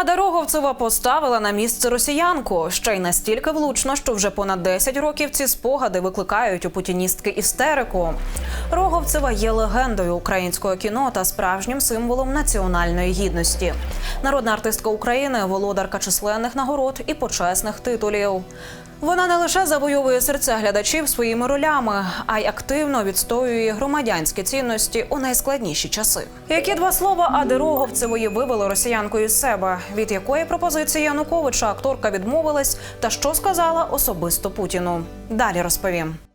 А Дороговцева поставила на місце росіянку ще й настільки влучно, що вже понад 10 років ці спогади викликають у путіністки істерику. Роговцева є легендою українського кіно та справжнім символом національної гідності. Народна артистка України, володарка численних нагород і почесних титулів. Вона не лише завойовує серця глядачів своїми ролями, а й активно відстоює громадянські цінності у найскладніші часи. Які два слова Ади Роговцевої вивели росіянкою з себе, від якої пропозиції Януковича акторка відмовилась, та що сказала особисто Путіну? Далі розповім.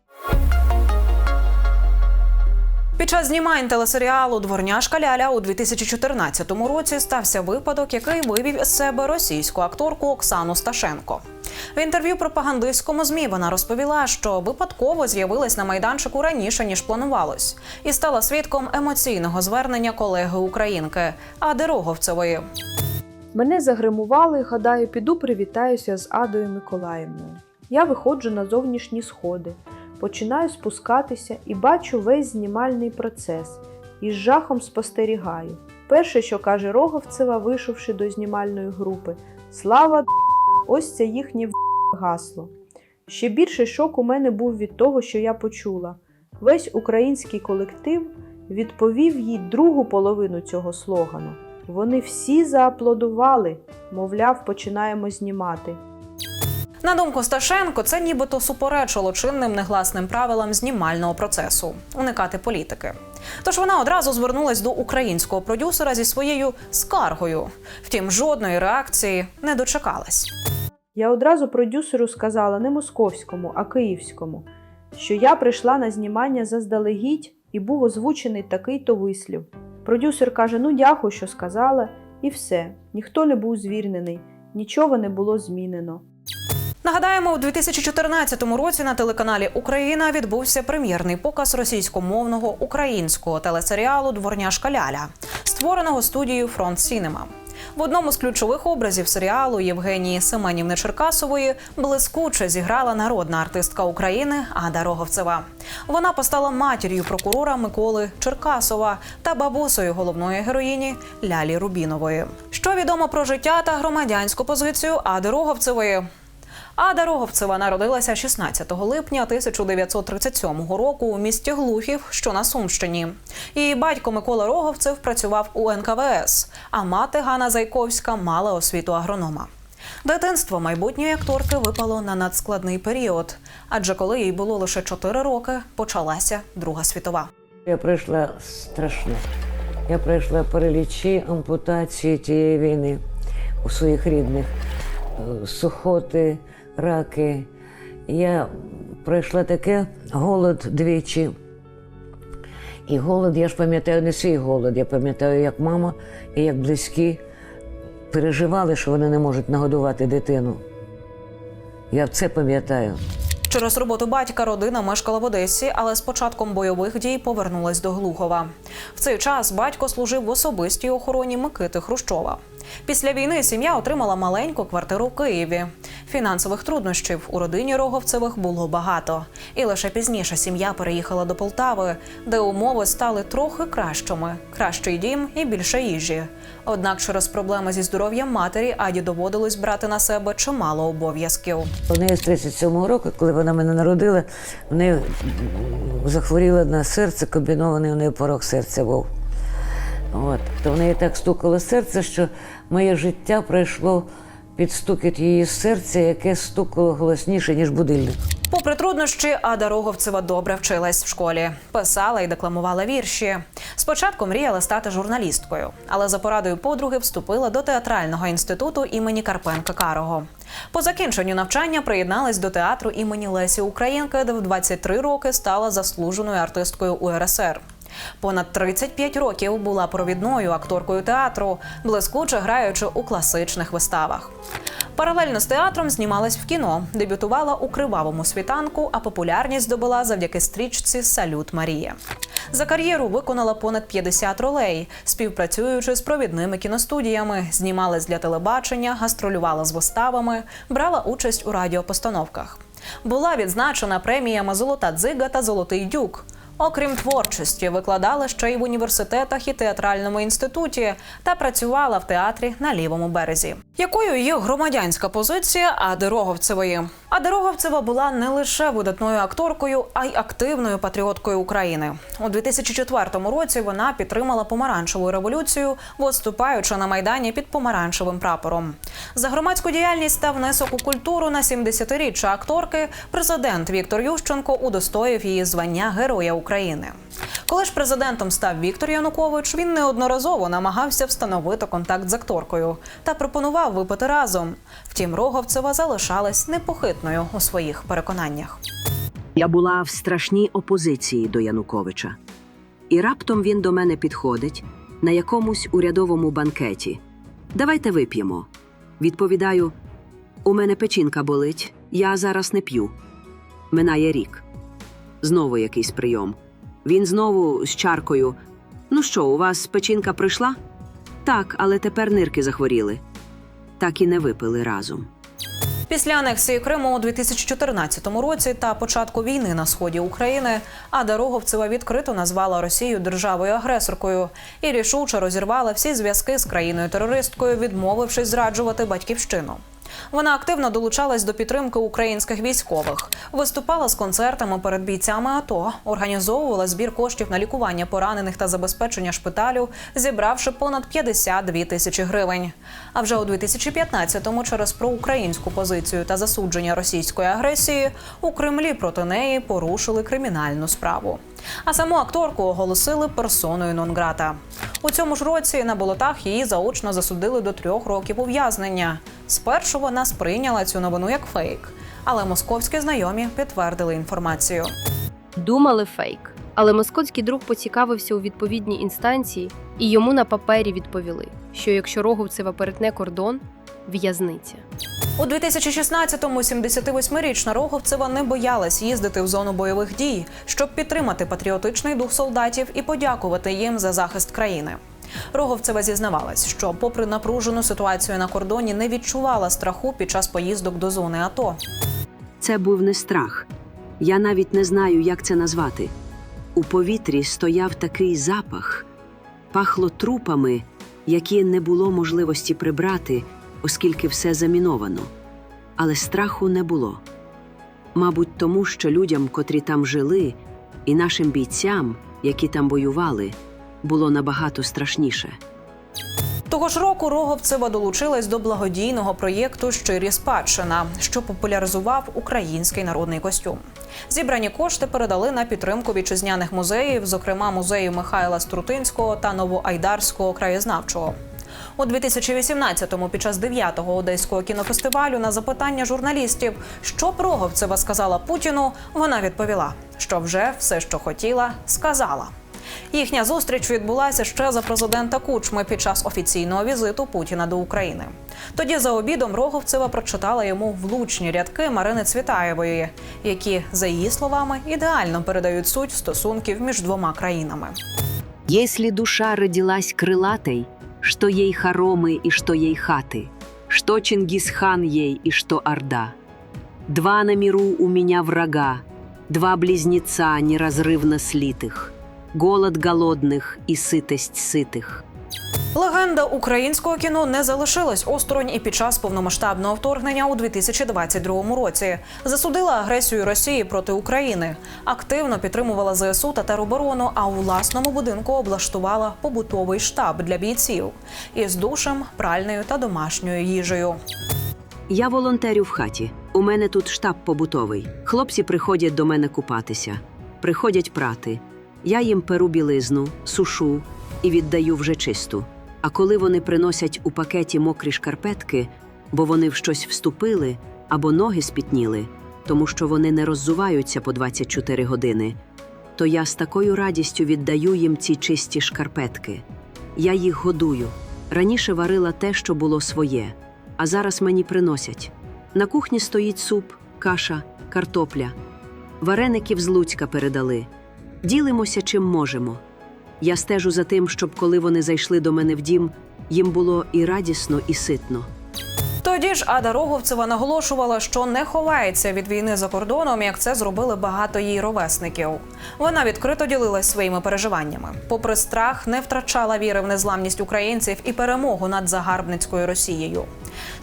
Під час знімань телесеріалу Дворняшка Ляля у 2014 році стався випадок, який вивів із себе російську акторку Оксану Сташенко. В інтерв'ю пропагандистському змі вона розповіла, що випадково з'явилась на майданчику раніше ніж планувалось, і стала свідком емоційного звернення колеги Українки Ади Роговцевої. Мене загримували, гадаю, піду привітаюся з Адою Миколаївною. Я виходжу на зовнішні сходи, починаю спускатися і бачу весь знімальний процес і з жахом спостерігаю. Перше, що каже Роговцева, вийшовши до знімальної групи: Слава ось це їхнє гасло. Ще більший шок у мене був від того, що я почула. Весь український колектив відповів їй другу половину цього слогану. Вони всі зааплодували, мовляв, починаємо знімати. На думку Сташенко, це нібито суперечило чинним негласним правилам знімального процесу уникати політики. Тож вона одразу звернулась до українського продюсера зі своєю скаргою. Втім, жодної реакції не дочекалась. Я одразу продюсеру сказала не московському, а київському, що я прийшла на знімання заздалегідь і був озвучений такий-то вислів. Продюсер каже: Ну, дякую, що сказала, і все. Ніхто не був звільнений, нічого не було змінено. Нагадаємо, у 2014 році на телеканалі Україна відбувся прем'єрний показ російськомовного українського телесеріалу Дворняшка Ляля, створеного студією Фронт Сінема. В одному з ключових образів серіалу Євгенії Семенівни Черкасової блискуче зіграла народна артистка України Ада Роговцева. Вона постала матір'ю прокурора Миколи Черкасова та бабусею головної героїні Лялі Рубінової. Що відомо про життя та громадянську позицію Ади Роговцевої? Ада Роговцева народилася 16 липня 1937 року у місті Глухів, що на Сумщині. Її батько Микола Роговцев працював у НКВС, а мати Ганна Зайковська мала освіту агронома. Дитинство майбутньої акторки випало на надскладний період, адже коли їй було лише 4 роки, почалася Друга світова. Я пройшла страшно. Я пройшла паралічі, ампутації тієї війни у своїх рідних, е, сухоти, раки. Я пройшла таке голод двічі. І голод, я ж пам'ятаю не свій голод, я пам'ятаю, як мама і як близькі переживали, що вони не можуть нагодувати дитину. Я це пам'ятаю. Через роботу батька родина мешкала в Одесі, але з початком бойових дій повернулась до Глухова. В цей час батько служив в особистій охороні Микити Хрущова. Після війни сім'я отримала маленьку квартиру в Києві. Фінансових труднощів у родині Роговцевих було багато, і лише пізніше сім'я переїхала до Полтави, де умови стали трохи кращими: кращий дім і більше їжі. Однак через проблеми зі здоров'ям матері Аді доводилось брати на себе чимало обов'язків. У неї з 37-го року, коли вона мене народила, в неї захворіла на серце, комбінований у неї порог серця був. От. То в неї так стукало серце, що моє життя пройшло під стукіт її серця, яке стукало голосніше, ніж будильник. Попри труднощі, Ада Роговцева добре вчилась в школі, писала і декламувала вірші. Спочатку мріяла стати журналісткою, але за порадою подруги вступила до театрального інституту імені Карпенка Карого. По закінченню навчання приєдналась до театру імені Лесі Українки, де в 23 роки стала заслуженою артисткою УРСР. Понад 35 років була провідною акторкою театру, блискуче граючи у класичних виставах. Паралельно з театром знімалась в кіно, дебютувала у кривавому світанку, а популярність здобула завдяки стрічці Салют Марія. За кар'єру виконала понад 50 ролей, співпрацюючи з провідними кіностудіями, знімалась для телебачення, гастролювала з виставами, брала участь у радіопостановках. Була відзначена преміями Золота дзига та Золотий дюк. Окрім творчості, викладала ще й в університетах і театральному інституті та працювала в театрі на лівому березі. Якою є громадянська позиція Ади Роговцевої? Ада Роговцева була не лише видатною акторкою, а й активною патріоткою України. У 2004 році вона підтримала помаранчеву революцію, виступаючи на майдані під помаранчевим прапором. За громадську діяльність та внесок у культуру на 70-річчя акторки президент Віктор Ющенко удостоїв її звання Героя України. Коли ж президентом став Віктор Янукович, він неодноразово намагався встановити контакт з акторкою та пропонував випити разом. Втім, Роговцева залишалась непохитною у своїх переконаннях. Я була в страшній опозиції до Януковича. І раптом він до мене підходить на якомусь урядовому банкеті. Давайте вип'ємо. Відповідаю: у мене печінка болить, я зараз не п'ю. Минає рік. Знову якийсь прийом. Він знову з чаркою. Ну що, у вас печінка прийшла? Так, але тепер нирки захворіли. Так і не випили разом. Після анексії Криму у 2014 році та початку війни на сході України Ада Роговцева відкрито назвала Росію державою-агресоркою і рішуче розірвала всі зв'язки з країною-терористкою, відмовившись зраджувати батьківщину. Вона активно долучалась до підтримки українських військових, виступала з концертами перед бійцями АТО, організовувала збір коштів на лікування поранених та забезпечення шпиталю, зібравши понад 52 тисячі гривень. А вже у 2015-му через проукраїнську позицію та засудження російської агресії у Кремлі проти неї порушили кримінальну справу. А саму акторку оголосили персоною нон-грата. У цьому ж році на болотах її заочно засудили до трьох років ув'язнення. Спершу вона сприйняла цю новину як фейк, але московські знайомі підтвердили інформацію. Думали фейк. Але московський друг поцікавився у відповідній інстанції, і йому на папері відповіли, що якщо Роговцева перетне кордон, в'язниця. У 2016-му 78-річна Роговцева не боялась їздити в зону бойових дій, щоб підтримати патріотичний дух солдатів і подякувати їм за захист країни. Роговцева зізнавалась, що, попри напружену ситуацію на кордоні, не відчувала страху під час поїздок до зони АТО. Це був не страх. Я навіть не знаю, як це назвати. У повітрі стояв такий запах, пахло трупами, які не було можливості прибрати, оскільки все заміновано. Але страху не було. Мабуть, тому що людям, котрі там жили, і нашим бійцям, які там воювали, було набагато страшніше. Того ж року Роговцева долучилась до благодійного проєкту Щирі спадщина, що популяризував український народний костюм. Зібрані кошти передали на підтримку вітчизняних музеїв, зокрема музею Михайла Струтинського та Новоайдарського краєзнавчого. У 2018-му під час 9-го одеського кінофестивалю на запитання журналістів, що б Роговцева сказала Путіну, вона відповіла, що вже все, що хотіла, сказала. Їхня зустріч відбулася ще за президента Кучми під час офіційного візиту Путіна до України. Тоді за обідом Роговцева прочитала йому влучні рядки Марини Цвітаєвої, які, за її словами, ідеально передають суть стосунків між двома країнами. Если душа родилась крылатой, что ей хоромы и что ей хаты, что Чингисхан ей и что Орда. Два на миру у меня врага, два близнеца неразрывно слитых, голод голодных и сытость сытых. Легенда українського кіно не залишилась осторонь і під час повномасштабного вторгнення у 2022 році. Засудила агресію Росії проти України, активно підтримувала ЗСУ та тероборону. А у власному будинку облаштувала побутовий штаб для бійців із душем, пральнею та домашньою їжею. Я волонтерю в хаті. У мене тут штаб побутовий. Хлопці приходять до мене купатися, приходять прати. Я їм перу білизну, сушу і віддаю вже чисту. А коли вони приносять у пакеті мокрі шкарпетки, бо вони в щось вступили або ноги спітніли, тому що вони не роззуваються по 24 години, то я з такою радістю віддаю їм ці чисті шкарпетки. Я їх годую. Раніше варила те, що було своє, а зараз мені приносять. На кухні стоїть суп, каша, картопля. Вареників з Луцька передали. Ділимося чим можемо. Я стежу за тим, щоб коли вони зайшли до мене в дім, їм було і радісно, і ситно. Тоді ж Ада Роговцева наголошувала, що не ховається від війни за кордоном, як це зробили багато її ровесників. Вона відкрито ділилась своїми переживаннями. Попри страх, не втрачала віри в незламність українців і перемогу над загарбницькою Росією.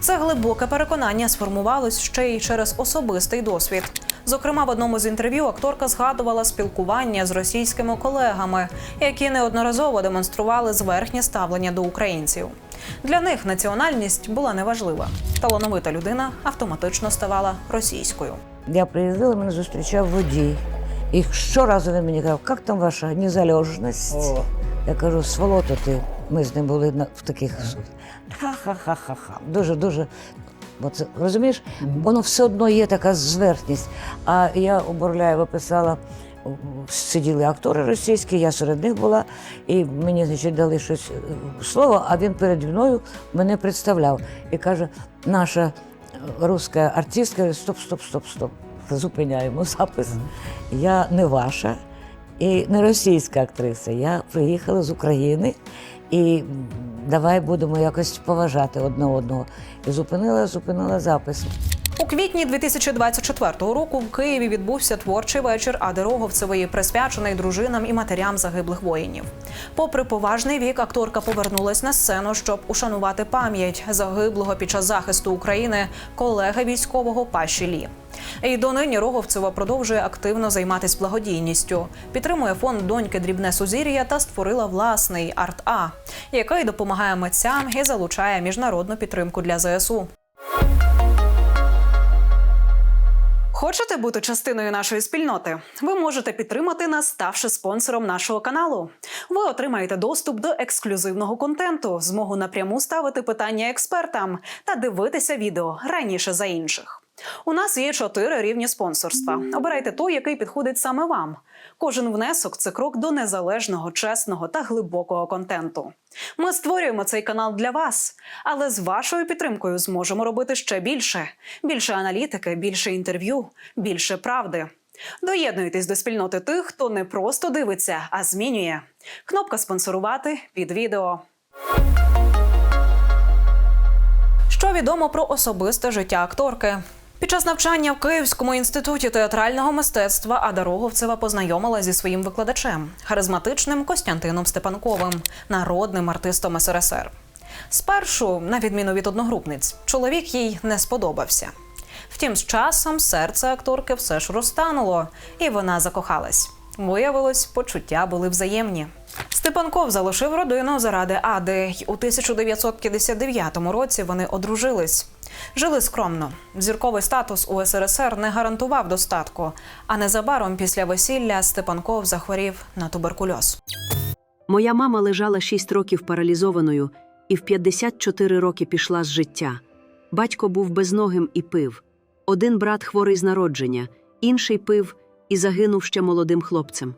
Це глибоке переконання сформувалось ще й через особистий досвід. Зокрема, в одному з інтерв'ю акторка згадувала спілкування з російськими колегами, які неодноразово демонстрували зверхнє ставлення до українців. Для них національність була неважлива. Талановита людина автоматично ставала російською. Я приїздила, мене зустрічав водій. І щоразу він мені казав, як там ваша незалежність? Я кажу, сволото ти. Ми з ним були на, в таких ха-ха-ха-ха-ха. Дуже, дуже. Бо це, розумієш, воно все одно є така зверхність. А я у Борляєва писала, сиділи актори російські, я серед них була, і мені, значить, дали щось е, слово, а він переді мною мене представляв і каже, наша е, руська артистка, стоп, стоп, стоп, стоп. Зупиняємо запис. Я не ваша і не російська актриса. Я приїхала з України і давай будемо якось поважати одне одного. І зупинила, зупинила запис. У квітні 2024 року в Києві відбувся творчий вечір Ади Роговцевої, присвячений дружинам і матерям загиблих воїнів. Попри поважний вік, акторка повернулась на сцену, щоб ушанувати пам'ять загиблого під час захисту України колеги військового Паші Лі. І донині Роговцева продовжує активно займатися благодійністю, підтримує фонд доньки Дрібне Сузір'я та створила власний арт-А, який допомагає митцям і залучає міжнародну підтримку для ЗСУ. Хочете бути частиною нашої спільноти? Ви можете підтримати нас, ставши спонсором нашого каналу. Ви отримаєте доступ до ексклюзивного контенту, змогу напряму ставити питання експертам та дивитися відео раніше за інших. У нас є чотири рівні спонсорства. Обирайте той, який підходить саме вам. Кожен внесок це крок до незалежного, чесного та глибокого контенту. Ми створюємо цей канал для вас, але з вашою підтримкою зможемо робити ще більше: більше аналітики, більше інтерв'ю, більше правди. Доєднуйтесь до спільноти тих, хто не просто дивиться, а змінює. Кнопка спонсорувати під відео. Що відомо про особисте життя акторки? Під час навчання в Київському інституті театрального мистецтва Ада Роговцева познайомила зі своїм викладачем, харизматичним Костянтином Степанковим, народним артистом СРСР. Спершу, на відміну від одногрупниць, чоловік їй не сподобався. Втім, з часом серце акторки все ж розтануло, і вона закохалась. Виявилось, почуття були взаємні. Степанков залишив родину заради Ади. й У 1959 році вони одружились. Жили скромно. Зірковий статус у СРСР не гарантував достатку. А незабаром після весілля Степанков захворів на туберкульоз. Моя мама лежала 6 років паралізованою і в 54 роки пішла з життя. Батько був безногим і пив. Один брат хворий з народження, інший пив і загинув ще молодим хлопцем.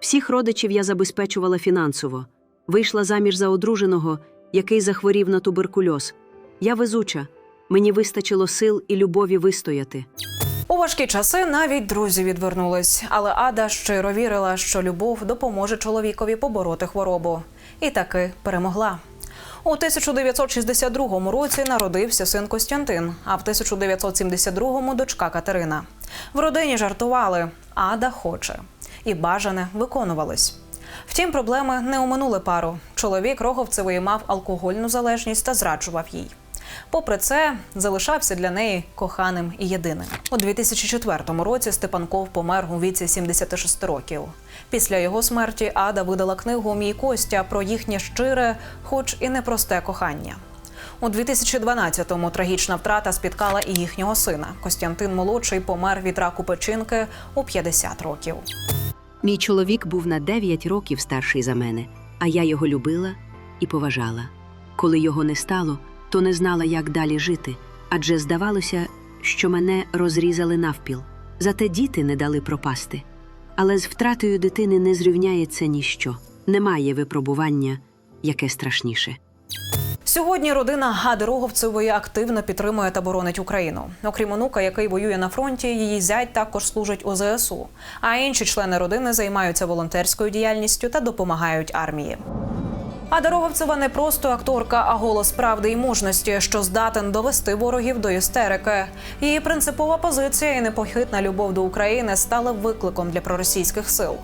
Всіх родичів я забезпечувала фінансово. Вийшла заміж за одруженого, який захворів на туберкульоз. Я везуча. Мені вистачило сил і любові вистояти. У важкі часи навіть друзі відвернулись, але Ада щиро вірила, що любов допоможе чоловікові побороти хворобу. І таки перемогла. У 1962 році народився син Костянтин, а в 1972 дочка Катерина. В родині жартували Ада хоче, і бажане виконувалось. Втім, проблеми не оминули пару. Чоловік Роговцевої мав алкогольну залежність та зраджував їй. Попри це, залишався для неї коханим і єдиним. У 2004 році Степанков помер у віці 76 років. Після його смерті Ада видала книгу Мій Костя про їхнє щире, хоч і непросте кохання. У 2012-му трагічна втрата спіткала і їхнього сина. Костянтин молодший помер від раку печінки у 50 років. Мій чоловік був на 9 років старший за мене, а я його любила і поважала. Коли його не стало, то не знала, як далі жити, адже здавалося, що мене розрізали навпіл. Зате діти не дали пропасти. Але з втратою дитини не зрівняється ніщо. Немає випробування, яке страшніше. Сьогодні родина Гади Роговцевої активно підтримує та боронить Україну. Окрім онука, який воює на фронті, її зять також служить у ЗСУ. А інші члени родини займаються волонтерською діяльністю та допомагають армії. Ада Роговцева не просто акторка, а голос правди і мужності, що здатен довести ворогів до істерики. Її принципова позиція і непохитна любов до України стали викликом для проросійських сил,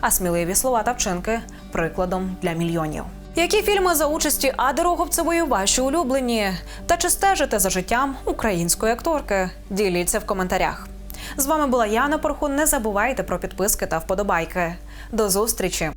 а сміливі слова та вчинки прикладом для мільйонів. Які фільми за участі Ади Роговцевої ваші улюблені? Та чи стежите за життям української акторки? Діліться в коментарях. З вами була Яна Порхун. Не забувайте про підписки та вподобайки. До зустрічі!